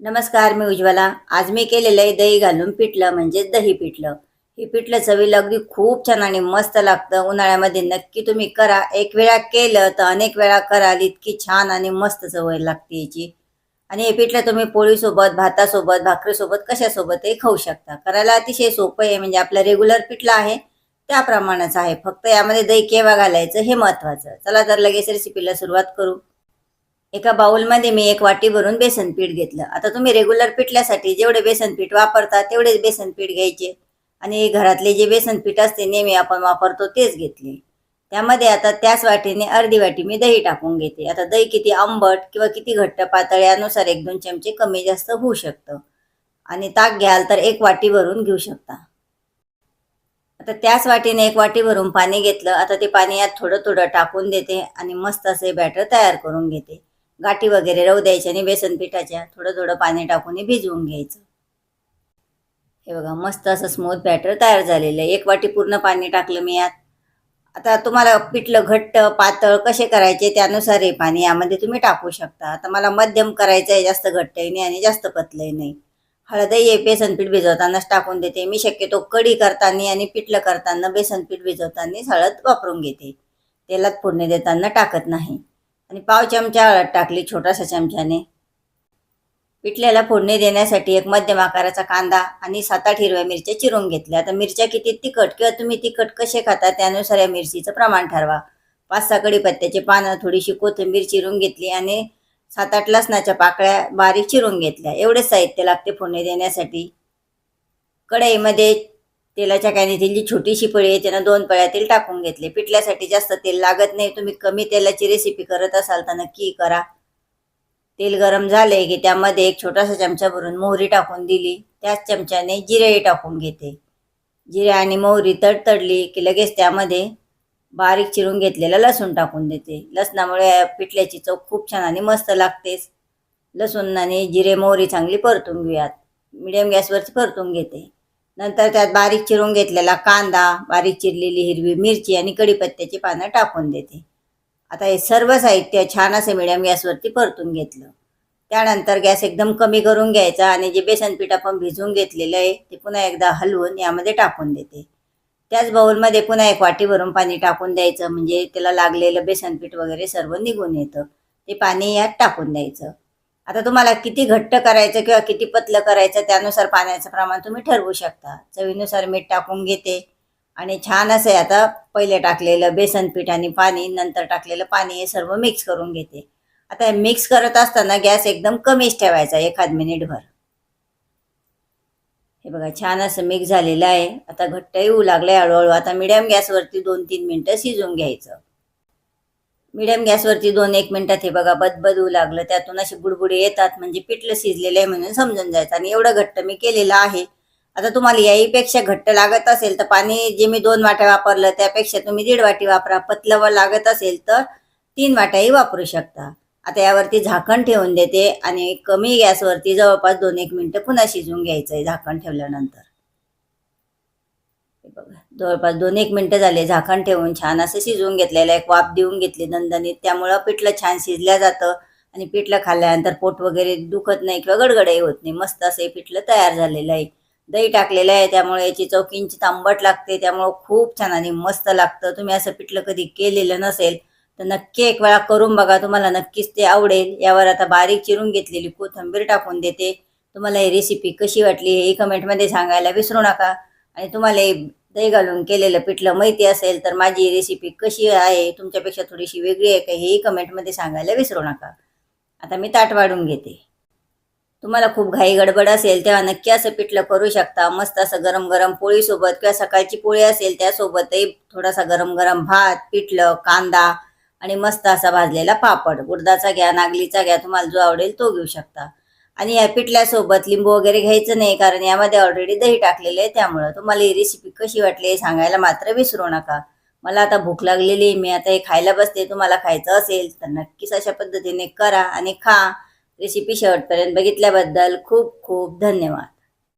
नमस्कार मी उज्ज्वला. आज मी केलेलं आहे दही घालून पिठलं म्हणजेच दही पिठलं. हे पिठलं चवीला अगदी खूप छान आणि मस्त लागतं. उन्हाळ्यामध्ये नक्की तुम्ही करा. एक वेळा केलं तर अनेक वेळा कराल. इतकी छान आणि मस्त चवय लागते याची. आणि हे पिठलं तुम्ही पोळीसोबत भातासोबत भाकरीसोबत कशासोबतही खाऊ शकता. करायला अतिशय सोपं आहे. म्हणजे आपलं रेग्युलर पिठलं आहे. त्याप्रमाणेच आहे. फक्त यामध्ये दही केव्हा घालायचं हे महत्त्वाचं. चला तर लगेच रेसिपीला सुरुवात करू. एका बाउलमध्ये मी एक वाटी भरून बेसन पीठ घेतलं. आता तुम्ही रेग्युलर पिठल्यासाठी जेवढे बेसन पीठ वापरता तेवढेच बेसन पीठ घ्यायचे. आणि घरातले जे बेसन पीठ असते नेहमी आपण वापरतो तेच घेतले. त्यामध्ये आता त्याच वाटीने अर्धी वाटी मी दही टाकून घेते. आता दही किती आंबट किंवा किती घट्ट पातळ यानुसार एक दोन चमचे कमी जास्त होऊ शकतं. आणि ताक घ्याल तर एक वाटी भरून घेऊ शकता. आता त्याच वाटीने एक वाटी भरून पाणी घेतलं. आता ते पाणी यात थोडं थोडं टाकून देते आणि मस्त असे बॅटर तयार करून घेते. गाठी वगैरे राहू द्यायच्या आणि बेसन पिठाच्या थोडं थोडं पाणी टाकून भिजवून घ्यायचं. हे बघा मस्त असं स्मूथ बॅटर तयार झालेलं आहे. एक वाटी पूर्ण पाणी टाकलं मी यात. आता तुम्हाला पिठलं घट्ट पातळ कसे करायचे त्यानुसार हे पाणी यामध्ये तुम्ही टाकू शकता. आता मला मध्यम करायचं आहे जास्त घट्टही नाही आणि जास्त पतलंही नाही. हळदही हे बेसनपीठ भिजवतानाच टाकून देते. मी शक्यतो कढी करताना आणि पिठलं करताना बेसनपीठ भिजवताना भिजवतानाच हळद वापरून घेते. तेलात फोडणी देताना टाकत नाही. आणि पाव चमचा हळद टाकली छोटासा चमच्याने. पिठल्याला फोडणी देण्यासाठी एक मध्यम आकाराचा कांदा आणि सात आठ हिरव्या मिरच्या चिरून घेतल्या. आता मिरच्या किती तिखट किंवा तुम्ही तिखट कसे खाता त्यानुसार या मिरचीचं प्रमाण ठरवा. पाच सहा कढीपत्त्याचे पानं थोडीशी कोथिंबीर चिरून घेतली आणि सात आठ लसणाच्या पाकळ्या बारीक चिरून घेतल्या. एवढेच साहित्य लागते फोडणी देण्यासाठी. कढईमध्ये तेलाच्या कॅनेतील जी छोटीशी पळी आहे त्यानं दोन पळ्या तेल टाकून घेतले. पिठल्यासाठी जास्त तेल लागत नाही. तुम्ही कमी तेलाची रेसिपी करत असाल तर नक्की करा. तेल गरम झाले की त्यामध्ये एक छोटासा चमचा भरून मोहरी टाकून दिली. त्याच चमच्याने जिरेही टाकून घेते. जिरे आणि मोहरी तडतडली की लगेच त्यामध्ये बारीक चिरून घेतलेला लसूण टाकून देते. लसणामुळे पिठल्याची चव खूप छान आणि मस्त लागतेच लसूण आणि जिरे मोहरी चांगली परतून घेऊयात. मिडियम गॅसवरची परतून घेते. नंतर त्यात बारीक चिरून घेतलेला कांदा बारीक चिरलेली हिरवी मिरची आणि कढीपत्त्याची पानं टाकून देते. आता हे सर्व साहित्य छान असं मिडियम गॅसवरती परतून घेतलं. त्यानंतर गॅस एकदम कमी करून घ्यायचा आणि जे बेसन पीठ आपण भिजवून घेतलेलं आहे ते पुन्हा एकदा हलवून यामध्ये टाकून देते. त्याच बाउलमध्ये पुन्हा एक वाटी भरून पाणी टाकून द्यायचं म्हणजे त्याला लागलेलं बेसन पीठ वगैरे सर्व निघून येतं. ते पाणी यात टाकून द्यायचं. आता तुम्हाला किती घट्ट करायचं किंवा किती पतलं करायचं त्यानुसार पाण्याचं प्रमाण तुम्ही ठरवू शकता. चवीनुसार मीठ टाकून घेते. आणि छान असं आता पहिले टाकलेलं बेसन पीठ आणि पाणी नंतर टाकलेलं पाणी हे सर्व मिक्स करून घेते. आता हे मिक्स करत असताना गॅस एकदम कमीच ठेवायचा एखाद मिनिटभर. हे बघा छान असं मिक्स झालेलं आहे. आता घट्ट येऊ लागलंय हळूहळू. आता मिडियम गॅसवरती दोन तीन मिनटं शिजवून घ्यायचं. मिडियम गॅसवरती दोन एक मिनिटात हे बघा बदबदू लागलं. त्यातून अशी बुडबुडे येतात म्हणजे पिठलं शिजलेलं आहे म्हणून समजून जायचं. आणि एवढं घट्ट मी केलेलं आहे. आता तुम्हाला याहीपेक्षा घट्ट लागत असेल तर पाणी जे मी दोन वाट्या वापरलं त्यापेक्षा तुम्ही दीड वाटी वापरा. पतलं लागत असेल तर तीन वाट्याही वापरू शकता. आता यावरती झाकण ठेवून देते आणि कमी गॅसवरती जवळपास दोन एक मिनटं पुन्हा शिजवून घ्यायचं आहे झाकण ठेवल्यानंतर. बघा. जवळपास दोन एक मिनटं झाले. झाकण ठेवून छान असं शिजवून घेतलेलं एक वाफ देऊन घेतली दणदणीत. त्यामुळं पिठलं छान शिजल्या जातं आणि पिठलं खाल्ल्यानंतर पोट वगैरे दुखत नाही किंवा गडगडही होत नाही. मस्त असं हे पिठलं तयार झालेलं आहे. दही टाकलेलं आहे. त्यामुळे याची चव किंचित आंबट लागते. त्यामुळं खूप छान आणि मस्त लागतं. तुम्ही असं पिठलं कधी केलेलं नसेल तर नक्की एक वेळा करून बघा. तुम्हाला नक्कीच ते आवडेल. यावर आता बारीक चिरून घेतलेली कोथिंबीर टाकून देते. तुम्हाला ही रेसिपी कशी वाटली हे कमेंटमध्ये सांगायला विसरू नका. आणि तुम्हाला दही घालून केलेलं पिठलं माहिती असेल तर माझी रेसिपी कशी आहे तुमच्यापेक्षा थोडीशी वेगळी आहे का हेही कमेंटमध्ये सांगायला विसरू नका. आता मी ताट वाढून घेते. तुम्हाला खूप घाई गडबड असेल तेव्हा नक्की असं पिठलं करू शकता. मस्त असं गरम गरम पोळीसोबत किंवा सकाळची पोळी असेल त्यासोबतही थोडासा गरम गरम भात पिठलं कांदा आणि मस्त असा भाजलेला पापड. उडदाचा घ्या नागलीचा घ्या तुम्हाला जो आवडेल तो घेऊ शकता. आणि या पिठल्यासोबत लिंबू वगैरे घ्यायचं नाही कारण यामध्ये ऑलरेडी दही टाकलेलं आहे त्यामुळं. तुम्हाला ही रेसिपी कशी वाटली हे सांगायला मात्र विसरू नका. मला आता भूक लागलेली आहे मी आता हे खायला बसते तुम्हाला खायचं असेल तर नक्कीच अशा पद्धतीने करा आणि खा. रेसिपी शेवटपर्यंत बघितल्याबद्दल खूप खूप धन्यवाद.